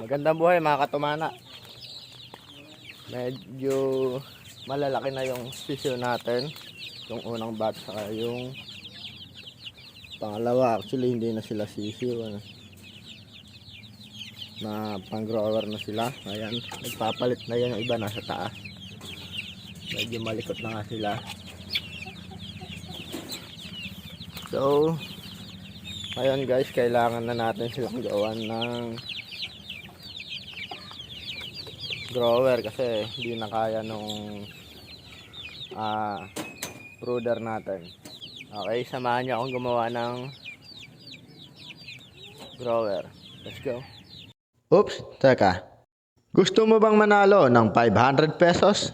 Magandang buhay mga katumana. Medyo malalaki na yung sisyo natin. Yung unang batch saka yung pangalawa. Actually hindi na sila sisyo. Ano. Na pang grower na sila. Ayan. Nagpapalit na yan yung iba nasa taas. Medyo malikot na nga sila. So, Ayun guys, kailangan na natin silang gawan ng grower kasi hindi na kaya nung ah brooder natin. Okay, samahan niyo akong gumawa ng grower. Let's go. Oops, teka. Gusto mo bang manalo ng 500 pesos?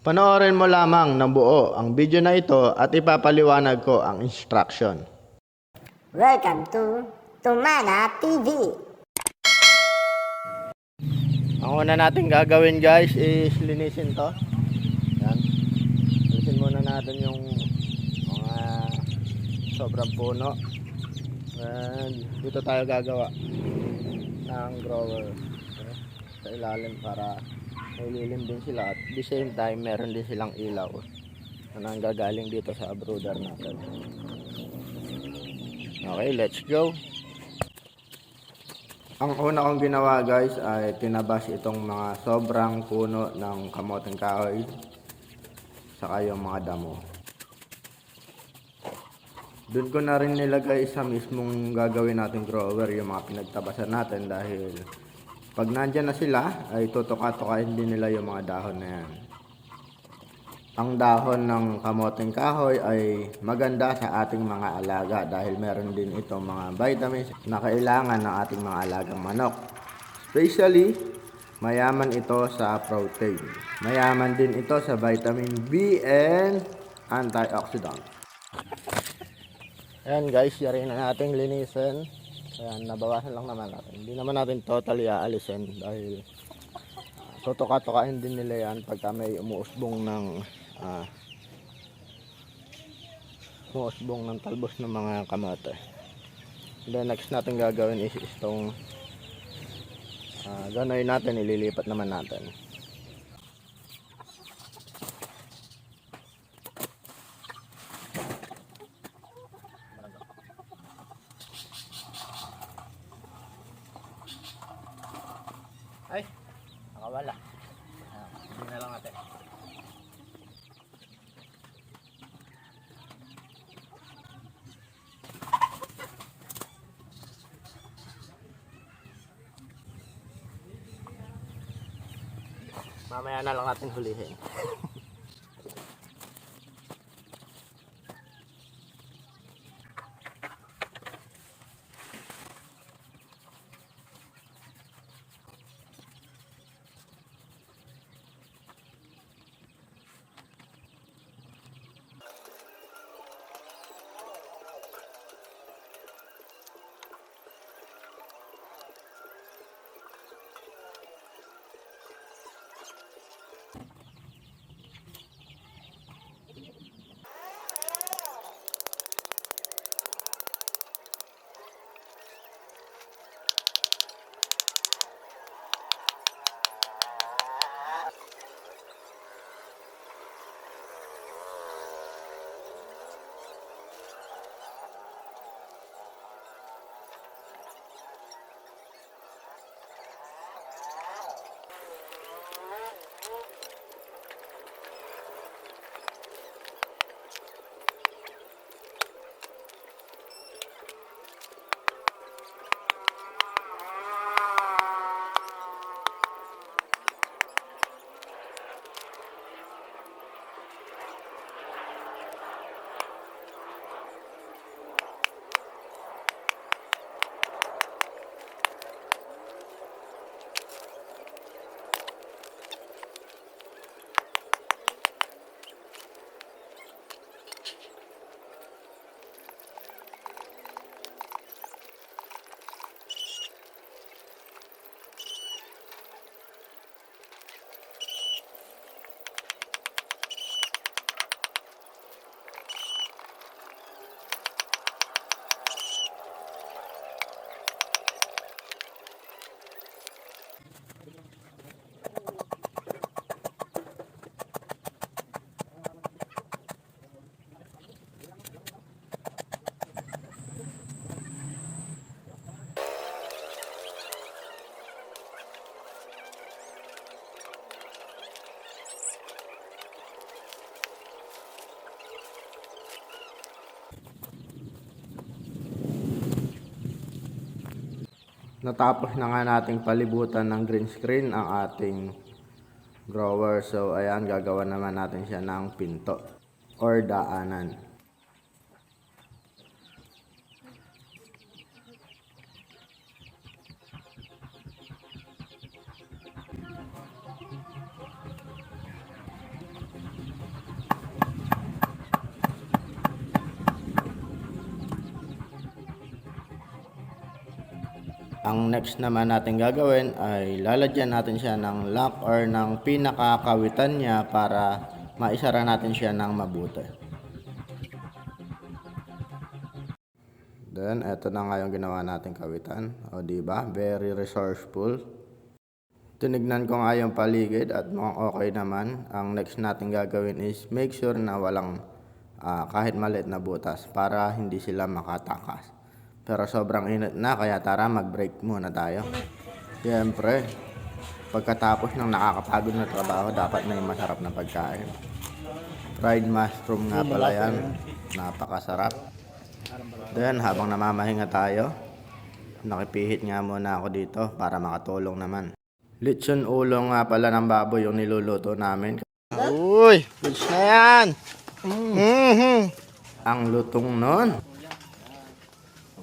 Panoorin mo lamang ng buo ang video na ito at ipapaliwanag ko ang instruction. Welcome to Tumana TV. Ang una natin gagawin guys is linisin to. Yan. Linisin muna natin yung mga sobrang puno. And dito tayo gagawa ng grower. Okay? Sa ilalim para nililim din sila at the same time meron din silang ilaw na nanggagaling dito sa brooder natin. Okay, let's go. Ang una kong ginawa guys ay tinabas itong mga sobrang puno ng kamoteng kahoy saka yung mga damo. Doon ko na rin nilagay sa mismong gagawin natin grower yung mga pinagtabasan natin dahil pag nandyan na sila ay tutuka-tukain din nila yung mga dahon na yan. Ang dahon ng kamoteng kahoy ay maganda sa ating mga alaga dahil meron din itong mga vitamins na kailangan ng ating mga alagang manok. Especially, mayaman ito sa protein. Mayaman din ito sa vitamin B and antioxidant. Ayan guys, yari na nating linisin. Ayan, nabawasan lang naman natin. Hindi naman natin totally aalisin dahil uh, tutuka-tukain din nila yan pagka may umuusbong ng ah, umuusbong ng talbos ng mga kamote. Then next natin gagawin is itong uh, ganoy natin, ililipat naman natin. Ay, nakawala. Ah, Hindi na lang natin. Mamaya na lang natin hulihin. Natapos na nga nating palibutan ng green screen ang ating grower. So ayan, gagawa naman natin siya ng pinto or daanan. Ang next naman natin gagawin ay lalagyan natin siya ng lock or ng pinakakawitan niya para maisara natin siya ng mabuti. Then, eto na nga yung ginawa nating kawitan. O, ba? Very resourceful. Tinignan ko nga yung paligid at mukhang okay naman. Ang next natin gagawin is make sure na walang ah, kahit maliit na butas para hindi sila makatakas. Pero sobrang init na kaya tara mag-break muna tayo. Siyempre, pagkatapos ng nakakapagod na trabaho, dapat may masarap na pagkain. Fried mushroom nga pala yan. Napakasarap. Then, habang namamahinga tayo, nakipihit nga muna ako dito para makatulong naman. Lechon ulo nga pala ng baboy yung niluluto namin. Uy, goods na yan. Mhm. Ang lutong nun.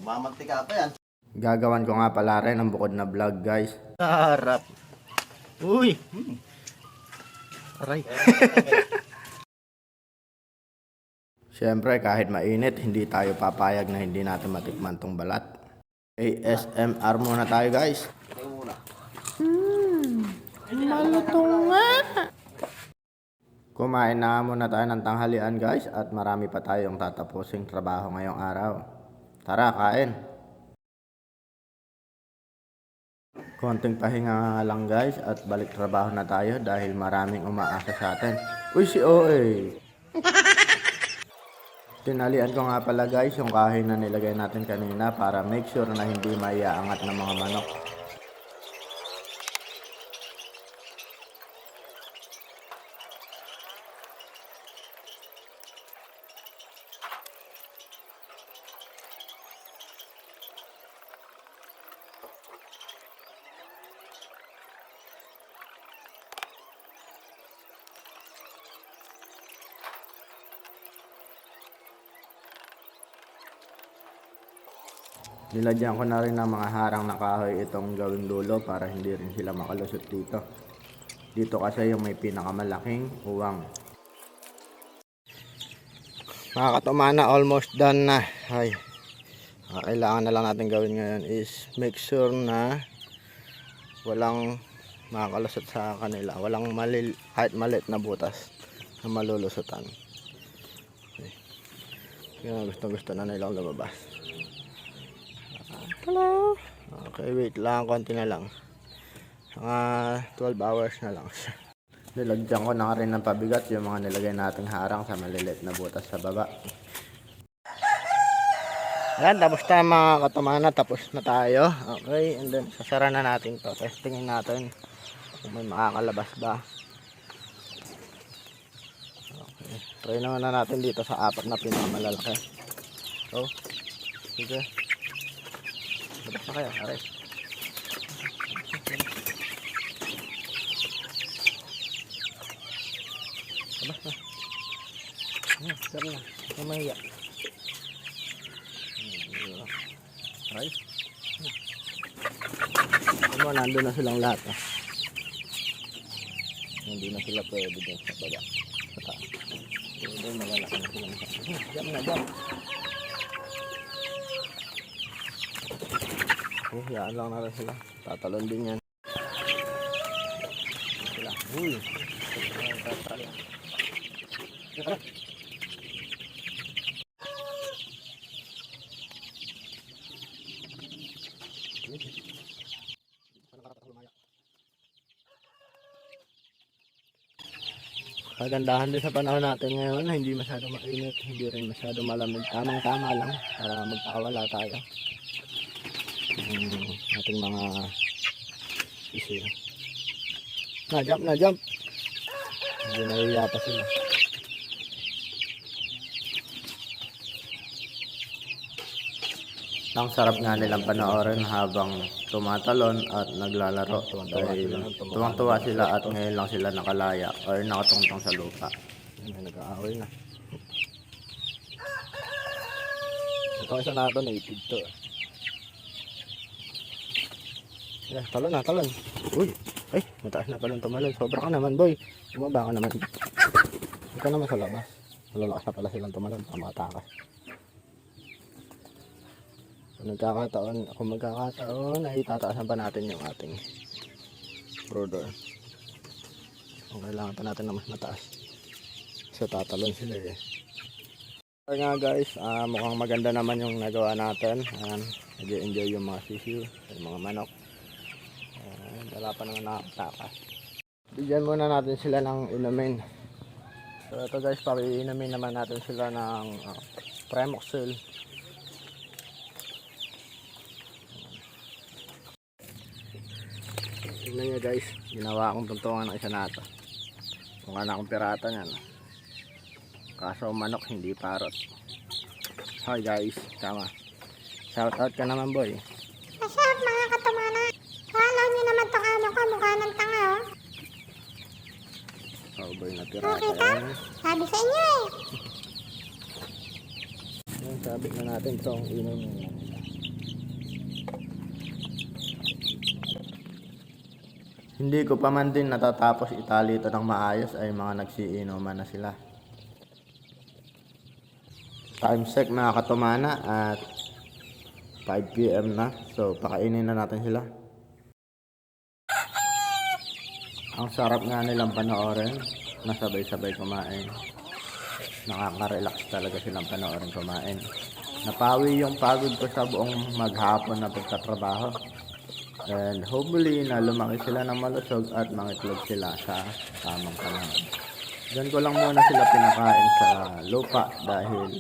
Magmamantika pa yan. Gagawan ko nga pala rin ang bukod na vlog guys. Sarap. Uy. Hmm. Aray. Siyempre, kahit mainit, hindi tayo papayag na hindi natin matikman tong balat. ASMR muna tayo guys. Malutong nga. Kumain na muna tayo ng tanghalian guys at marami pa tayong tatapusing trabaho ngayong araw. Tara, kain. Konting pahinga nga lang guys at balik trabaho na tayo dahil maraming umaasa sa atin. Uy, si OA! Tinalian ko nga pala guys yung kahoy na nilagay natin kanina para make sure na hindi maiaangat ng mga manok. Nilagyan ko na rin ng mga harang na kahoy itong gawing dulo para hindi rin sila makalusot dito. Dito kasi yung may pinakamalaking uwang. Mga katumana, almost done na. Ay, ang kailangan na lang natin gawin ngayon is make sure na walang makakalusot sa kanila. Walang malil, kahit malit na butas na malulusutan. Okay. Yan, gusto gusto na nilang lumabas. Hello. Okay, wait lang. Konti na lang. Mga 12 hours na lang siya. Nilagyan ko na rin ng pabigat yung mga nilagay nating harang sa maliliit na butas sa baba. Ayan, tapos na mga katamana. Tapos na tayo. Okay, and then sasara na natin to. Testingin natin kung may makakalabas ba. Okay, try naman na natin dito sa apat na pinakamalalaki. So, sige. Labas na kayo, aray. Labas na. Ano, sir na. Huwag mahiya. Aray. Ano, nandun na silang lahat. Ah. Hindi na sila pwede dun sa baba. Sa taas. Pwede, malalaki na silang sa. Jump na, jump. Oh, yan lang na rin sila. Tatalon din yan. Sila. Uy. Tatalo. Tara. Kagandahan din sa panahon natin ngayon, hindi masyado mainit, hindi rin masyado malamig. Tamang-tama lang para magpakawala tayo ating mga isil. Na, jump na, jump. Hindi nahiya pa sila. Ang sarap nga nilang panoorin habang tumatalon at naglalaro. Tuwang-tuwa sila at ngayon lang sila nakalaya or nakatungtong sa lupa. Ay, nag-aaway na. Ito isa na ito, native to. Yeah, talon na, talon. Uy, ay, mataas na pala tumalon. Sobra ka naman, boy. Bumaba ka naman. Ka naman sa labas. Malalakas na pala silang tumalon. Tama takas. Kung nagkakataon, kung magkakataon, ay tataasan pa natin yung ating brother. Kung kailangan pa natin na mas mataas. So tatalon sila eh. Kaya nga guys, ah, mukhang maganda naman yung nagawa natin. Ayan, nag-enjoy yung mga sisiw, yung mga manok. Wala pa naman nakakatakas. Bigyan muna natin sila ng inumin. So ito guys, pakiinumin naman natin sila ng uh, Premoxil. Tingnan nyo guys, ginawa akong tuntungan ng isa na ito. Kung anak akong pirata niyan. Kaso manok, hindi parot. Hi guys, tama. Shout out ka naman boy. Masyap mga katumana. Follow nyo naman tong amo ko, mukha ng tanga oh. Cowboy na pirata Okay ka? yan. Sabi sa inyo eh. Yung sabi na natin itong inom Hindi ko pa man din natatapos itali ito ng maayos ay mga nagsiinuman na sila. Time check mga katumana at 5pm na. So pakainin na natin sila. Ang sarap nga nilang panoorin. Nasabay-sabay kumain. Nakaka-relax talaga silang panoorin kumain. Napawi yung pagod ko sa buong maghapon na pagtatrabaho. And hopefully na lumaki sila ng malusog at mangitlog sila sa tamang panahon. Diyan ko lang muna sila pinakain sa lupa dahil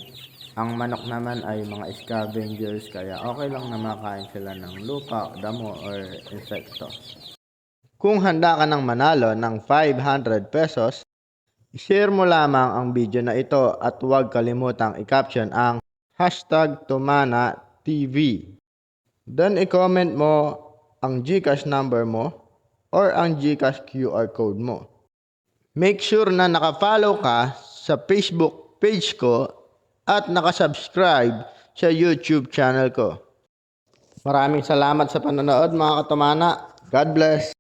ang manok naman ay mga scavengers kaya okay lang na makain sila ng lupa, damo or insekto. Kung handa ka ng manalo ng 500 pesos, share mo lamang ang video na ito at huwag kalimutang i-caption ang hashtag Tumana TV. Then i-comment mo ang GCash number mo or ang GCash QR code mo. Make sure na naka-follow ka sa Facebook page ko at nakasubscribe sa YouTube channel ko. Maraming salamat sa panonood mga katumana. God bless!